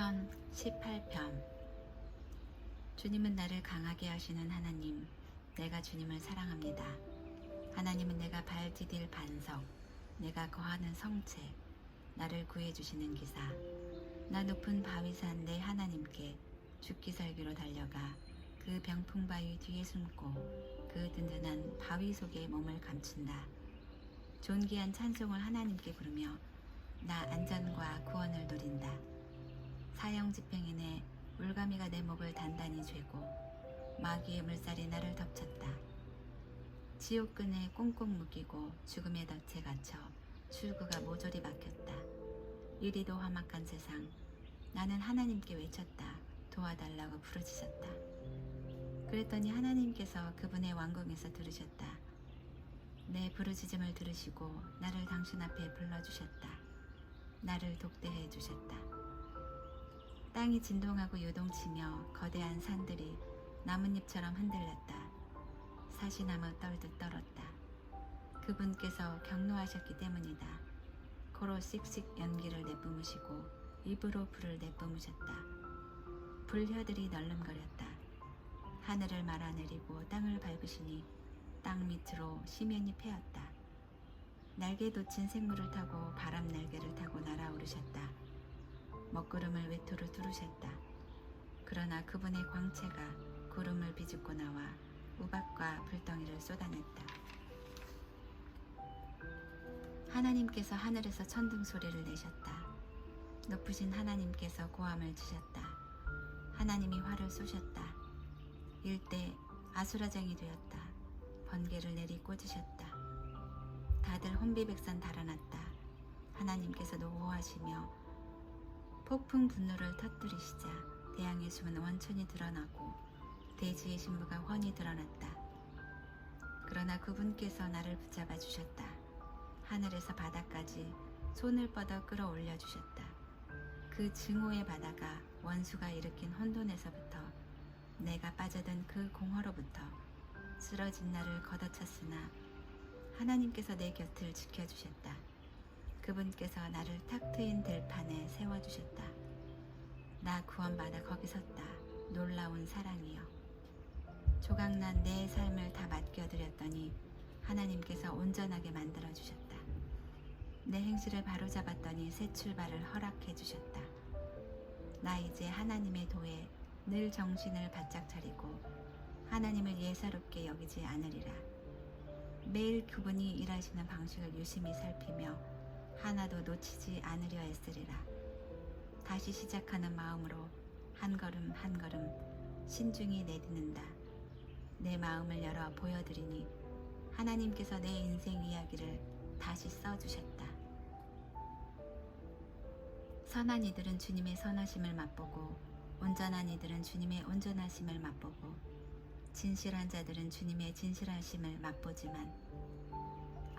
시편 18편 주님은 나를 강하게 하시는 하나님, 내가 주님을 사랑합니다. 하나님은 내가 발 디딜 반석, 내가 거하는 성체, 나를 구해주시는 기사. 나 높은 바위산 내 하나님께 죽기 살기로 달려가 그 병풍 바위 뒤에 숨고 그 든든한 바위 속에 몸을 감춘다. 존귀한 찬송을 하나님께 부르며 나 안전과 구원을 누린다. 사형 집행인의 물가미가 내 목을 단단히 죄고 마귀의 물살이 나를 덮쳤다. 지옥끈에 꽁꽁 묶이고 죽음의 덫에 갇혀 출구가 모조리 막혔다. 이리도 험악한 세상 나는 하나님께 외쳤다. 도와달라고 부르짖었다. 그랬더니 하나님께서 그분의 왕궁에서 들으셨다. 내 부르짖음을 들으시고 나를 당신 앞에 불러주셨다. 나를 독대해 주셨다. 땅이 진동하고 요동치며 거대한 산들이 나뭇잎처럼 흔들렸다. 사시나무 떨듯 떨었다. 그분께서 경노하셨기 때문이다. 코로 씩씩 연기를 내뿜으시고 입으로 불을 내뿜으셨다. 불혀들이 널름거렸다. 하늘을 말아내리고 땅을 밟으시니 땅 밑으로 시면이 패었다. 날개 돋친 생물을 타고 바람 날개를 타고 날아오르셨다. 먹구름을 외투로 두르셨다. 그러나 그분의 광채가 구름을 비집고 나와 우박과 불덩이를 쏟아냈다. 하나님께서 하늘에서 천둥 소리를 내셨다. 높으신 하나님께서 고함을 치셨다. 하나님이 화를 쏘셨다. 일대 아수라장이 되었다. 번개를 내리 꽂으셨다. 다들 혼비백산 달아났다. 하나님께서 노호하시며 폭풍 분노를 터뜨리시자 대양의 숨은 원천이 드러나고 대지의 신부가 훤히 드러났다. 그러나 그분께서 나를 붙잡아 주셨다. 하늘에서 바다까지 손을 뻗어 끌어올려 주셨다. 그 증오의 바다가 원수가 일으킨 혼돈에서부터 내가 빠져든 그 공허로부터 쓰러진 나를 걷어찼으나 하나님께서 내 곁을 지켜주셨다. 그분께서 나를 탁 트인 들판에 세워주셨다. 나 구원받아 거기 섰다. 놀라운 사랑이여. 조각난 내 삶을 다 맡겨드렸더니 하나님께서 온전하게 만들어주셨다. 내 행실을 바로잡았더니 새 출발을 허락해 주셨다. 나 이제 하나님의 도에 늘 정신을 바짝 차리고 하나님을 예사롭게 여기지 않으리라. 매일 그분이 일하시는 방식을 유심히 살피며 하나도 놓치지 않으려 애쓰리라. 다시 시작하는 마음으로 한 걸음 한 걸음 신중히 내딛는다. 내 마음을 열어 보여드리니 하나님께서 내 인생 이야기를 다시 써주셨다. 선한 이들은 주님의 선하심을 맛보고 온전한 이들은 주님의 온전하심을 맛보고 진실한 자들은 주님의 진실하심을 맛보지만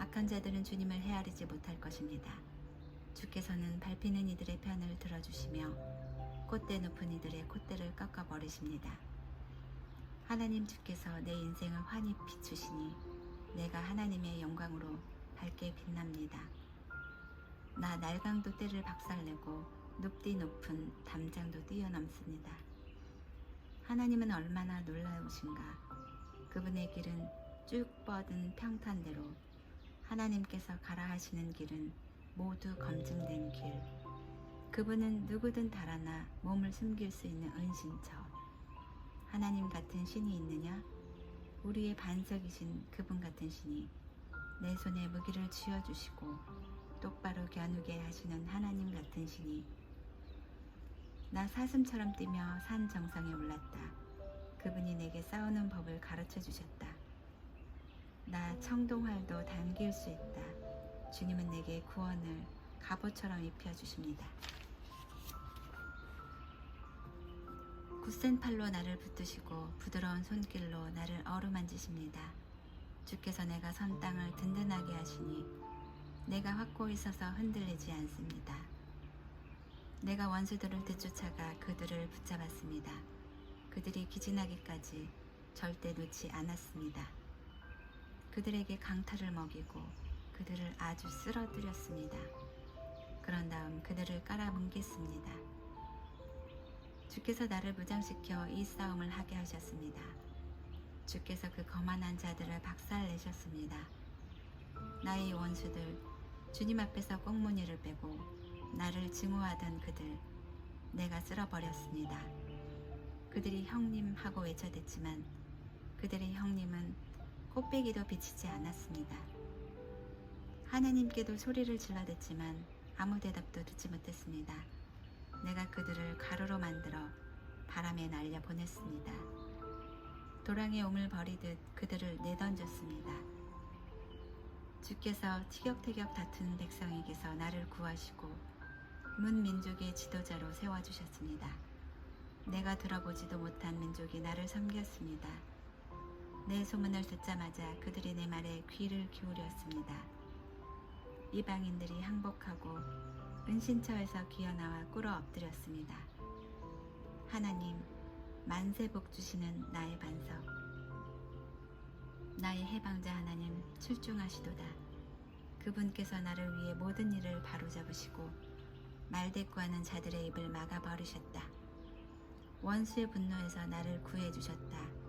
악한 자들은 주님을 헤아리지 못할 것입니다. 주께서는 밟히는 이들의 편을 들어주시며 콧대 높은 이들의 콧대를 꺾어 버리십니다. 하나님 주께서 내 인생을 환히 비추시니 내가 하나님의 영광으로 밝게 빛납니다. 나 날강도 때를 박살내고 높디 높은 담장도 뛰어넘습니다. 하나님은 얼마나 놀라우신가. 그분의 길은 쭉 뻗은 평탄대로 하나님께서 가라 하시는 길은 모두 검증된 길. 그분은 누구든 달아나 몸을 숨길 수 있는 은신처. 하나님 같은 신이 있느냐? 우리의 반석이신 그분 같은 신이 내 손에 무기를 쥐어주시고 똑바로 겨누게 하시는 하나님 같은 신이 나 사슴처럼 뛰며 산 정상에 올랐다. 그분이 내게 싸우는 법을 가르쳐 주셨다. 나 청동활도 당길 수 있다. 주님은 내게 구원을 갑옷처럼 입혀주십니다. 굳센 팔로 나를 붙드시고 부드러운 손길로 나를 어루만지십니다. 주께서 내가 선 땅을 든든하게 하시니 내가 확고히 서서 흔들리지 않습니다. 내가 원수들을 뒤쫓아가 그들을 붙잡았습니다. 그들이 기진하기까지 절대 놓지 않았습니다. 그들에게 강탈을 먹이고 그들을 아주 쓸어들였습니다. 그런 다음 그들을 깔아뭉갰습니다. 주께서 나를 무장시켜 이 싸움을 하게 하셨습니다. 주께서 그 거만한 자들을 박살내셨습니다. 나의 원수들 주님 앞에서 꽁무니를 빼고 나를 증오하던 그들 내가 쓸어버렸습니다. 그들이 형님 하고 외쳐댔지만 그들의 형님은 꽃배기도 비치지 않았습니다. 하나님께도 소리를 질러댔지만 아무 대답도 듣지 못했습니다. 내가 그들을 가루로 만들어 바람에 날려 보냈습니다. 도랑에 옹을 버리듯 그들을 내던졌습니다. 주께서 티격태격 다투는 백성에게서 나를 구하시고 문 민족의 지도자로 세워주셨습니다. 내가 들어보지도 못한 민족이 나를 섬겼습니다. 내 소문을 듣자마자 그들이 내 말에 귀를 기울였습니다. 이방인들이 항복하고 은신처에서 기어나와 꿇어 엎드렸습니다. 하나님, 만세복 주시는 나의 반석. 나의 해방자 하나님 출중하시도다. 그분께서 나를 위해 모든 일을 바로잡으시고 말대꾸하는 자들의 입을 막아버리셨다. 원수의 분노에서 나를 구해주셨다.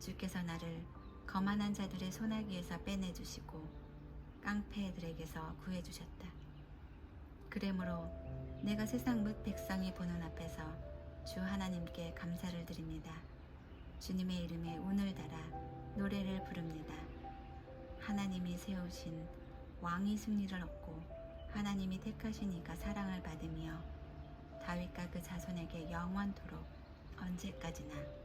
주께서 나를 거만한 자들의 소나기에서 빼내주시고 깡패들에게서 구해주셨다. 그러므로 내가 세상 뭇 백성이 보는 앞에서 주 하나님께 감사를 드립니다. 주님의 이름에 운을 달아 노래를 부릅니다. 하나님이 세우신 왕이 승리를 얻고 하나님이 택하신 이가 사랑을 받으며 다윗과 그 자손에게 영원토록 언제까지나